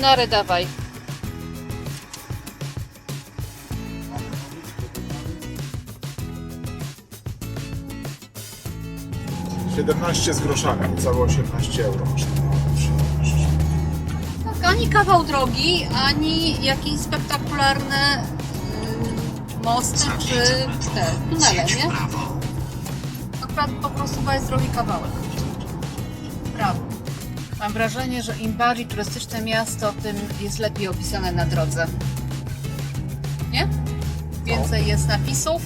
Denary dawaj. 17 z groszami, całe 18 euro. Tak, ani kawał drogi, ani jakieś spektakularne y, mosty czy te tunele, nie? Akurat po prostu jest drogi kawałek. Mam wrażenie, że im bardziej turystyczne miasto, tym jest lepiej opisane na drodze. Nie? Więcej jest napisów.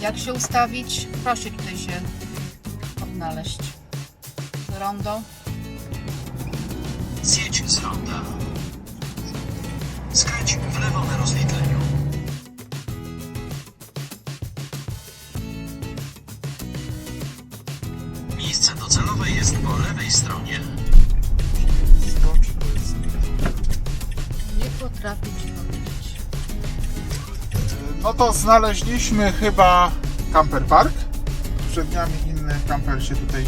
Jak się ustawić? Proszę tutaj się odnaleźć. Rondo. Zjedź z ronda. Skręć w lewo na rozwidleniu. Po lewej stronie. Nie potrafię ci powiedzieć. No to znaleźliśmy chyba camper park. Przed nami inny camper się tutaj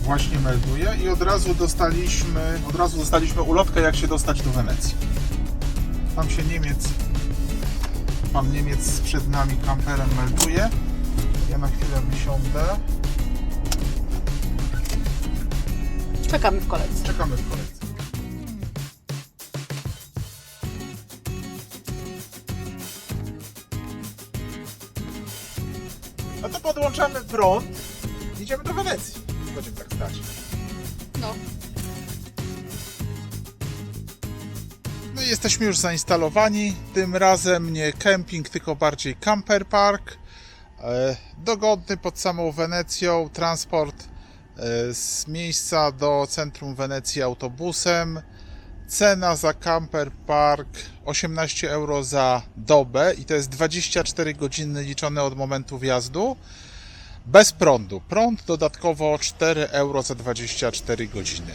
właśnie melduje i od razu dostaliśmy, od razu dostaliśmy ulotkę jak się dostać do Wenecji. Tam się Niemiec, pan Niemiec przed nami camperem melduje. Ja na chwilę wysiądę. Czekamy w kolejce. Czekamy w kolejce. No to podłączamy prąd. Idziemy do Wenecji. Będziemy tak stać. No. No i jesteśmy już zainstalowani. Tym razem nie kemping, tylko bardziej camper park. E, Dogodny pod samą Wenecją. Transport z miejsca do centrum Wenecji autobusem. Cena za camper park 18 euro za dobę i to jest 24 godziny liczone od momentu wjazdu. Bez prądu. Prąd dodatkowo 4 euro za 24 godziny.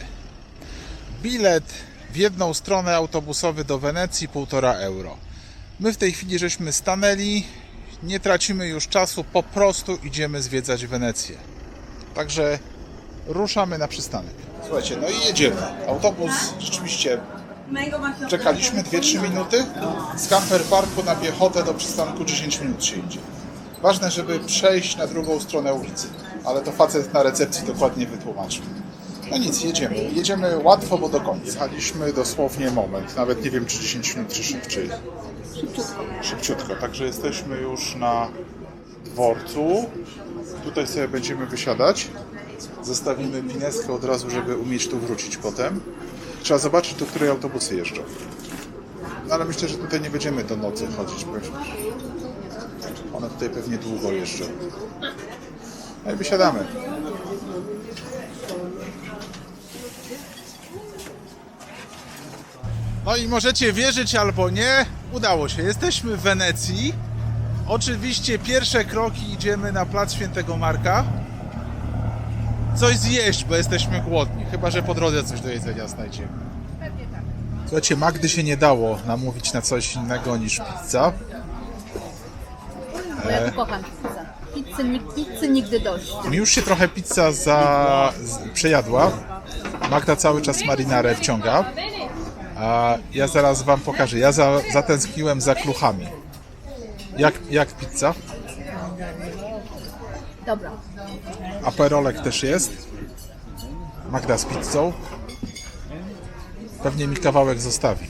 Bilet w jedną stronę autobusowy do Wenecji 1,5 euro. My w tej chwili żeśmy stanęli, nie tracimy już czasu, po prostu idziemy zwiedzać Wenecję. Także ruszamy na przystanek. Słuchajcie, no i jedziemy. Autobus rzeczywiście czekaliśmy 2-3 minuty. Z camper parku na piechotę do przystanku 10 minut się idzie. Ważne, żeby przejść na drugą stronę ulicy, ale to facet na recepcji dokładnie wytłumaczył. No nic, jedziemy. Jedziemy łatwo, bo do końca. Jechaliśmy dosłownie moment, nawet nie wiem czy 10 minut, czy szybciej. Szybciutko. Szybciutko, także jesteśmy już na dworcu. Tutaj sobie będziemy wysiadać. Zostawimy pineskę od razu, żeby umieć tu wrócić potem. Trzeba zobaczyć, do której autobusy jeżdżą. No ale myślę, że tutaj nie będziemy do nocy chodzić. bo One tutaj pewnie długo jeżdżą. No i wysiadamy. No i możecie wierzyć albo nie, udało się. Jesteśmy w Wenecji. Oczywiście pierwsze kroki idziemy na plac Świętego Marka. Coś zjeść, bo jesteśmy głodni. Chyba, że po drodze coś do jedzenia znajdziemy. Słuchajcie, Magdy się nie dało namówić na coś innego niż pizza. Bo ja tu kocham pizzę. Pizzy, ni- pizzy nigdy dość. Mi już się trochę pizza za... z- przejadła. Magda cały czas marinarę wciąga. A ja zaraz wam pokażę. Ja za, zatęskniłem za kluchami. Jak, jak pizza? Dobra. Aperolek też jest. Magda z pizzą. Pewnie mi kawałek zostawi.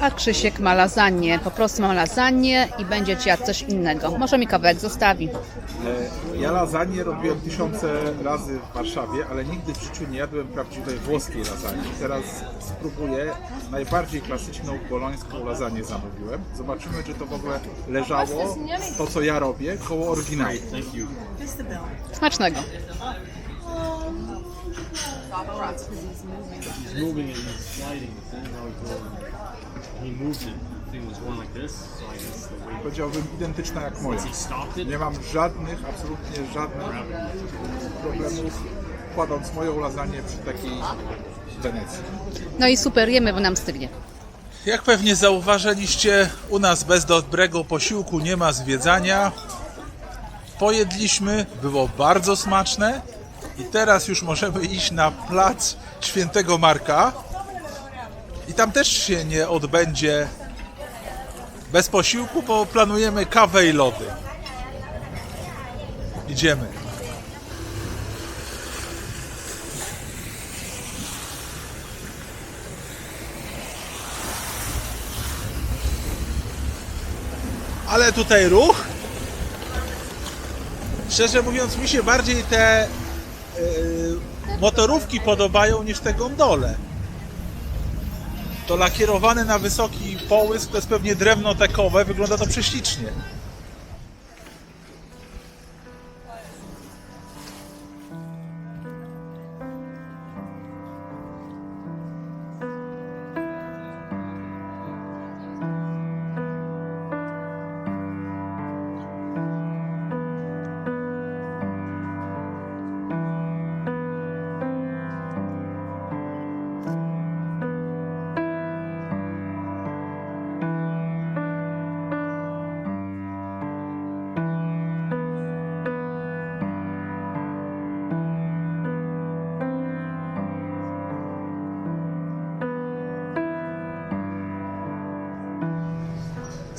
A Krzysiek ma lasagne. Po prostu ma lasagne i będzie ci jadł coś innego. Może mi kawałek zostawi. Ja lasagne robiłem tysiące razy w Warszawie, ale nigdy w życiu nie jadłem prawdziwej włoskiej lasagne. Teraz spróbuję najbardziej klasyczną bolońską lasagne zamówiłem. Zobaczymy, czy to w ogóle leżało, to co ja robię, koło oryginału. Smacznego. He's moving it, he's sliding the thing. Now he's going. He moved it. The thing was going like this, so I guess the weight. Powiedziałbym identyczna jak moja. Once he stopped it, Nie mam żadnych, absolutnie żadnych problemów kładąc moją lasagne przy takiej Wenecji. No i super, jemy, bo nam stygnie. Jak pewnie zauważyliście, u nas bez dobrego posiłku nie ma zwiedzania. Pojedliśmy, było bardzo smaczne. I teraz już możemy iść na plac Świętego Marka. I tam też się nie odbędzie bez posiłku, bo planujemy kawę i lody. Idziemy. Ale tutaj ruch. Szczerze mówiąc, mi się bardziej te motorówki podobają niż te gondole. To lakierowane na wysoki połysk, to jest pewnie drewno tekowe, wygląda to prześlicznie.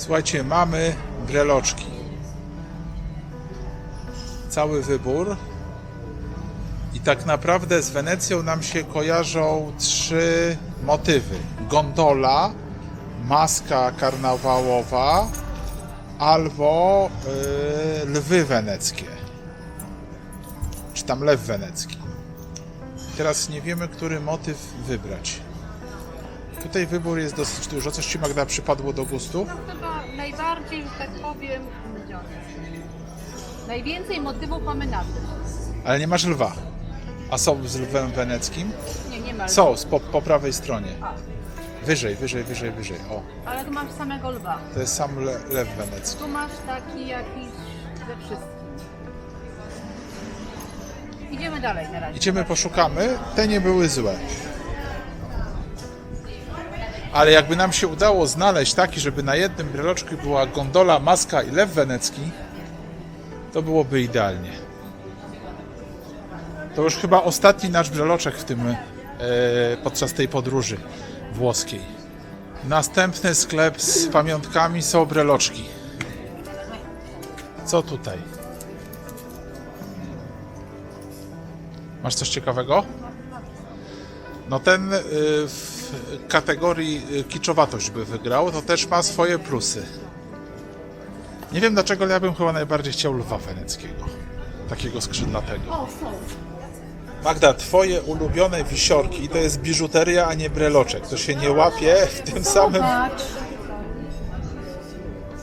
Słuchajcie, mamy breloczki. Cały wybór. I tak naprawdę z Wenecją nam się kojarzą trzy motywy: gondola, maska karnawałowa albo yy, lwy weneckie. Czy tam lew wenecki. Teraz nie wiemy, który motyw wybrać. Tutaj wybór jest dosyć dużo. Coś Ci Magda przypadło do gustu? Najbardziej, że tak powiem, najwięcej motywów mamy na tym. Ale nie masz lwa. A są z lwem weneckim? Nie, nie ma. Są, z po, po prawej stronie. A, Wyżej, wyżej, wyżej, wyżej. O, ale tu masz samego lwa. to jest sam le, lew wenecki. Tu masz taki jakiś ze wszystkim. Idziemy dalej na razie. Idziemy, poszukamy. Te nie były złe. Ale jakby nam się udało znaleźć taki, żeby na jednym breloczku była gondola, maska i lew wenecki, to byłoby idealnie. To już chyba ostatni nasz breloczek w tym, e, podczas tej podróży włoskiej. Następny sklep z pamiątkami są breloczki. Co tutaj? Masz coś ciekawego? No ten y, kategorii y, kiczowatość by wygrał, to też ma swoje plusy. Nie wiem dlaczego, ale ja bym chyba najbardziej chciał lwa weneckiego. Takiego skrzydlatego. Magda, twoje ulubione wisiorki to jest biżuteria, a nie breloczek. To się nie łapie w tym samym...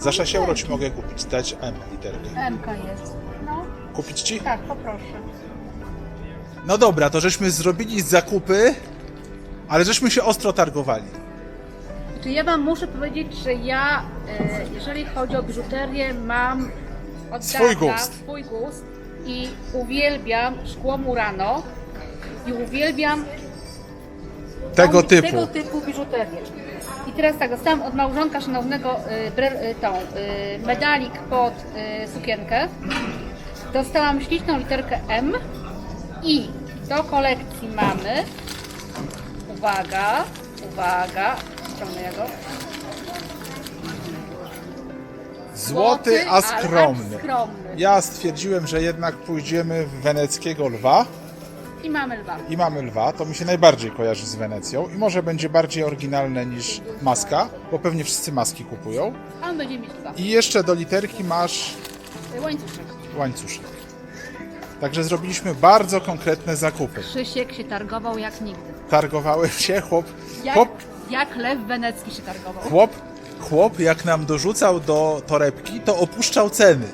Za 6 euro ci mogę kupić, dać M literkę. MK jest. No, Kupić ci? tak, poproszę. No dobra, to żeśmy zrobili zakupy, ale żeśmy się ostro targowali. Czy ja Wam muszę powiedzieć, że ja, e, jeżeli chodzi o biżuterię, mam od Swój dawna gust. swój gust i uwielbiam szkło Murano i uwielbiam Tego tą, typu. tego typu biżuterię. I teraz tak, dostałam od małżonka szanownego y, bre, y, tą, y, medalik pod y, sukienkę. Dostałam śliczną literkę M i do kolekcji mamy uwaga, uwaga, ściągnę go. Złoty, a ale skromny. skromny. Ja stwierdziłem, że jednak pójdziemy w weneckiego lwa I mamy lwa. i mamy lwa. To mi się najbardziej kojarzy z Wenecją i może będzie bardziej oryginalne niż maska, bo pewnie wszyscy maski kupują. A on będzie mieć lwa. I jeszcze do literki masz Łańcuszek. łańcuszek. Także zrobiliśmy bardzo konkretne zakupy. Krzysiek się targował jak nigdy. Targowały się chłop, Jak, chłop, jak lew wenecki się targował. chłop, chłop jak nam dorzucał do torebki, to opuszczał ceny.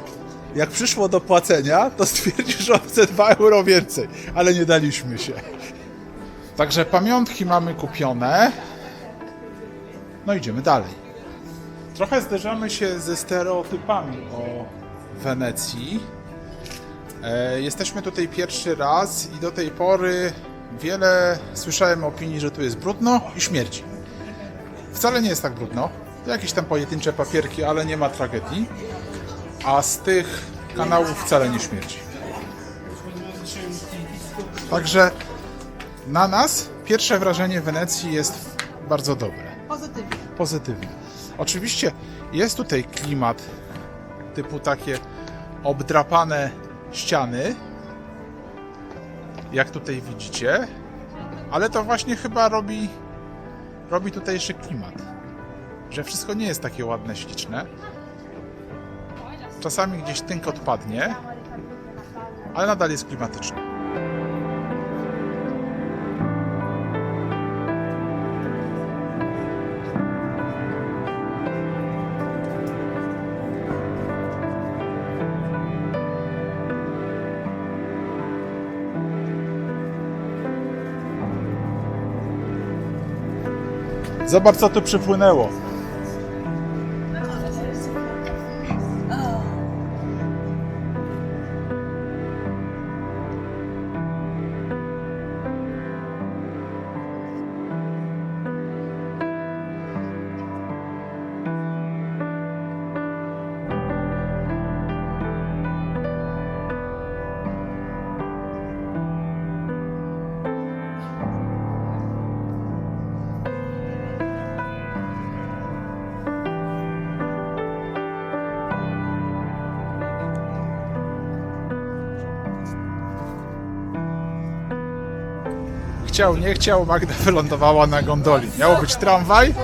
Jak przyszło do płacenia, to stwierdził, że on chce 2 euro więcej, ale nie daliśmy się. Także pamiątki mamy kupione. No idziemy dalej. Trochę zderzamy się ze stereotypami o Wenecji. E, jesteśmy tutaj pierwszy raz i do tej pory wiele słyszałem opinii, że tu jest brudno i śmierdzi. Wcale nie jest tak brudno. Jakieś tam pojedyncze papierki, ale nie ma tragedii. A z tych kanałów wcale nie śmierdzi. Także na nas pierwsze wrażenie Wenecji jest bardzo dobre. Pozytywnie. Pozytywne. Oczywiście jest tutaj klimat typu takie obdrapane ściany, jak tutaj widzicie, ale to właśnie chyba robi, robi tutejszy klimat, że wszystko nie jest takie ładne, śliczne. Czasami gdzieś tynk odpadnie, ale nadal jest klimatyczne. Zobacz, co tu przypłynęło. Chciał, nie chciał, Magda wylądowała na gondoli. Miało być tramwaj,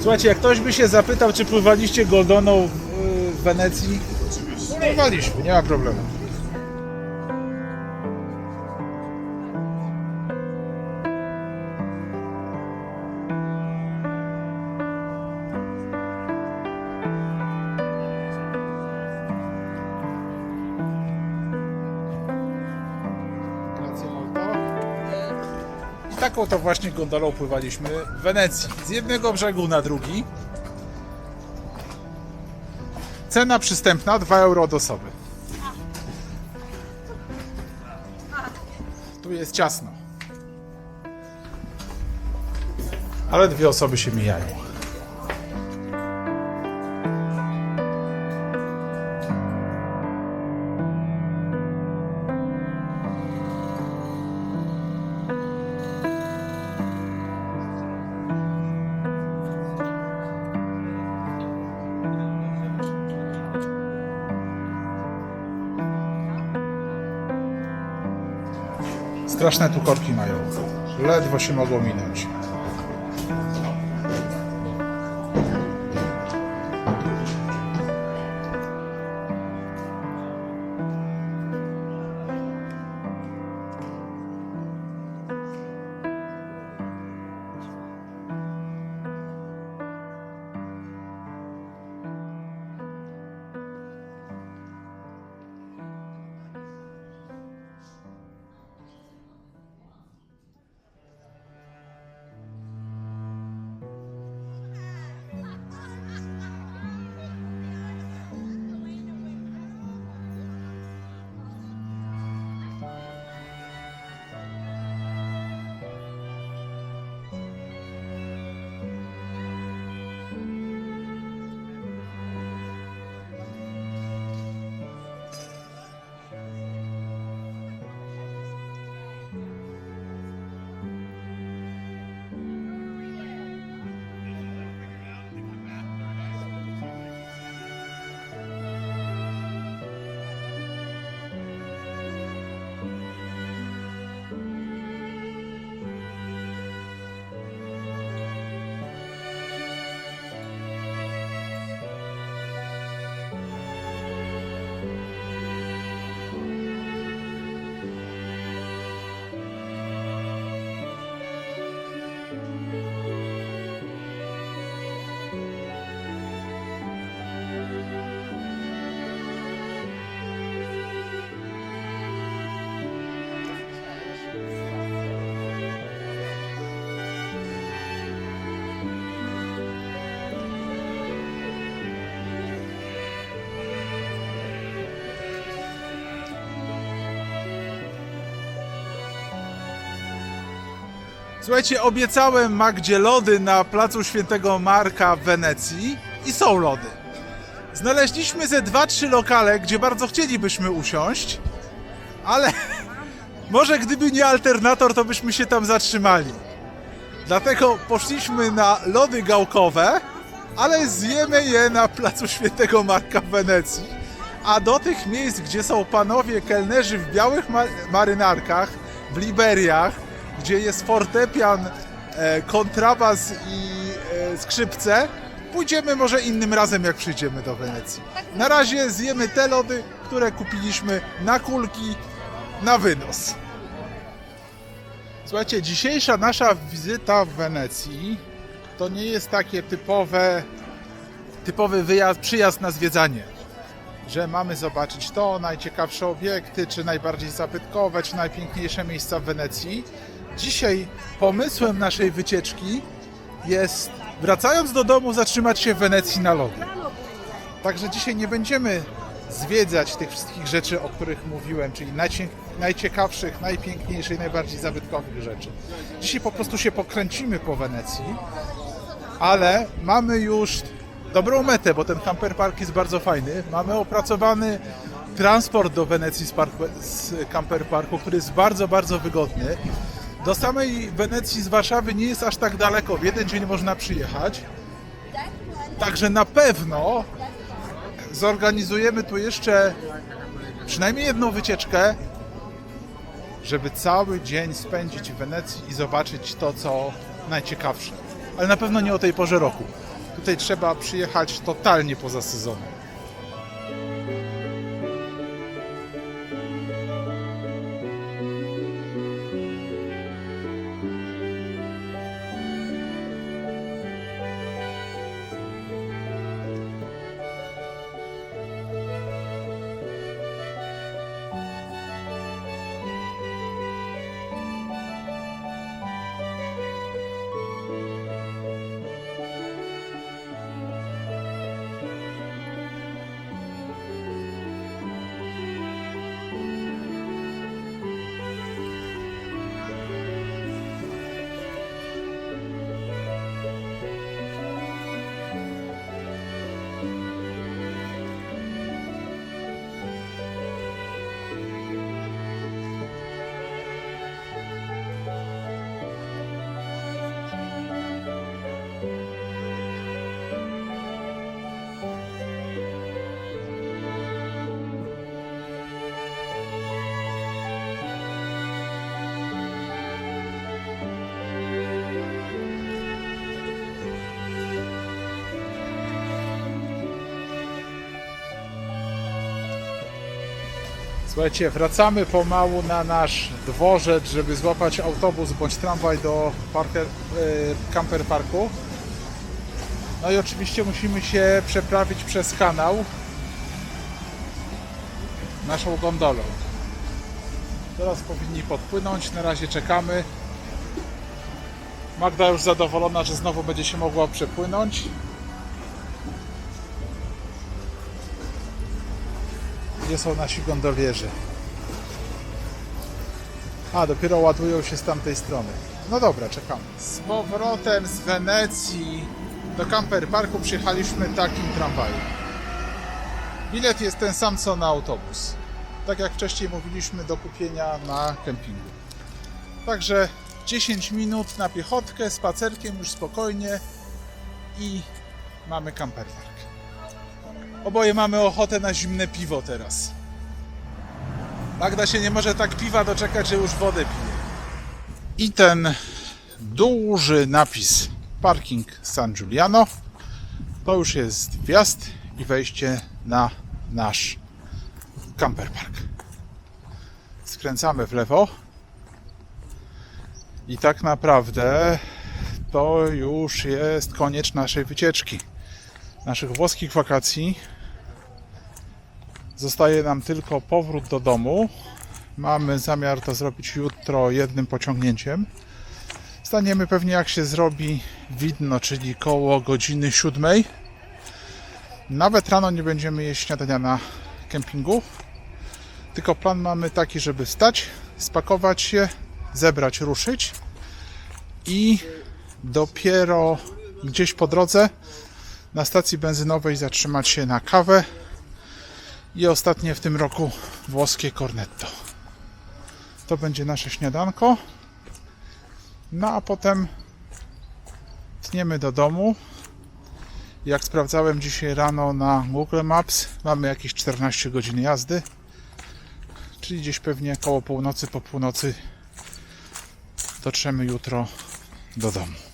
Słuchajcie, jak ktoś by się zapytał, czy pływaliście goldoną w, w Wenecji, pływaliśmy, nie ma problemu. Taką to właśnie gondolą pływaliśmy w Wenecji. Z jednego brzegu na drugi. Cena przystępna 2 euro od osoby. Tu jest ciasno. Ale dwie osoby się mijają. Straszne tu korki mają. Ledwo się mogą minąć. Słuchajcie, obiecałem Magdzie lody na placu Świętego Marka w Wenecji i są lody. Znaleźliśmy ze 2-3 lokale, gdzie bardzo chcielibyśmy usiąść, ale może gdyby nie alternator, to byśmy się tam zatrzymali. Dlatego poszliśmy na lody gałkowe, ale zjemy je na placu Świętego Marka w Wenecji. A do tych miejsc, gdzie są panowie kelnerzy w białych ma- marynarkach, w liberiach, gdzie jest fortepian, e, kontrabas i e, skrzypce, pójdziemy może innym razem, jak przyjdziemy do Wenecji. Na razie zjemy te lody, które kupiliśmy na kulki, na wynos. Słuchajcie, dzisiejsza nasza wizyta w Wenecji to nie jest takie typowe, typowy wyjazd, przyjazd na zwiedzanie. Że mamy zobaczyć to, najciekawsze obiekty, czy najbardziej zabytkowe, czy najpiękniejsze miejsca w Wenecji. Dzisiaj pomysłem naszej wycieczki jest, wracając do domu, zatrzymać się w Wenecji na lody. Także dzisiaj nie będziemy zwiedzać tych wszystkich rzeczy, o których mówiłem, czyli najcie- najciekawszych, najpiękniejszych, najbardziej zabytkowych rzeczy. Dzisiaj po prostu się pokręcimy po Wenecji, ale mamy już dobrą metę, bo ten camper park jest bardzo fajny. Mamy opracowany transport do Wenecji z, parku, z camper parku, który jest bardzo, bardzo wygodny. Do samej Wenecji z Warszawy nie jest aż tak daleko, w jeden dzień można przyjechać. Także na pewno zorganizujemy tu jeszcze przynajmniej jedną wycieczkę, żeby cały dzień spędzić w Wenecji i zobaczyć to, co najciekawsze. Ale na pewno nie o tej porze roku. Tutaj trzeba przyjechać totalnie poza sezonem. Słuchajcie, wracamy pomału na nasz dworzec, żeby złapać autobus bądź tramwaj do parker, e, camper parku. No i oczywiście musimy się przeprawić przez kanał naszą gondolą. Teraz powinni podpłynąć, na razie czekamy. Magda już zadowolona, że znowu będzie się mogła przepłynąć. Gdzie są nasi gondolierzy? A, dopiero ładują się z tamtej strony. No dobra, czekamy. Z powrotem z Wenecji do Camper Parku przyjechaliśmy takim tramwajem. Bilet jest ten sam co na autobus. Tak jak wcześniej mówiliśmy, do kupienia na kempingu. Także 10 minut na piechotkę, spacerkiem już spokojnie i mamy Camper Park. Oboje mamy ochotę na zimne piwo teraz. Magda się nie może tak piwa doczekać, że już wodę pije. I ten duży napis Parking San Giuliano to już jest wjazd i wejście na nasz camper park. Skręcamy w lewo i tak naprawdę to już jest koniec naszej wycieczki naszych włoskich wakacji. Zostaje nam tylko powrót do domu. Mamy zamiar to zrobić jutro jednym pociągnięciem. Staniemy pewnie jak się zrobi widno, czyli koło godziny siódmej. Nawet rano nie będziemy jeść śniadania na kempingu. Tylko plan mamy taki, żeby wstać, spakować się, zebrać, ruszyć i dopiero gdzieś po drodze na stacji benzynowej zatrzymać się na kawę i ostatnie w tym roku włoskie cornetto. To będzie nasze śniadanko. No a potem tniemy do domu. Jak sprawdzałem dzisiaj rano na Google Maps, mamy jakieś 14 godzin jazdy. Czyli gdzieś pewnie koło północy, po północy dotrzemy jutro do domu.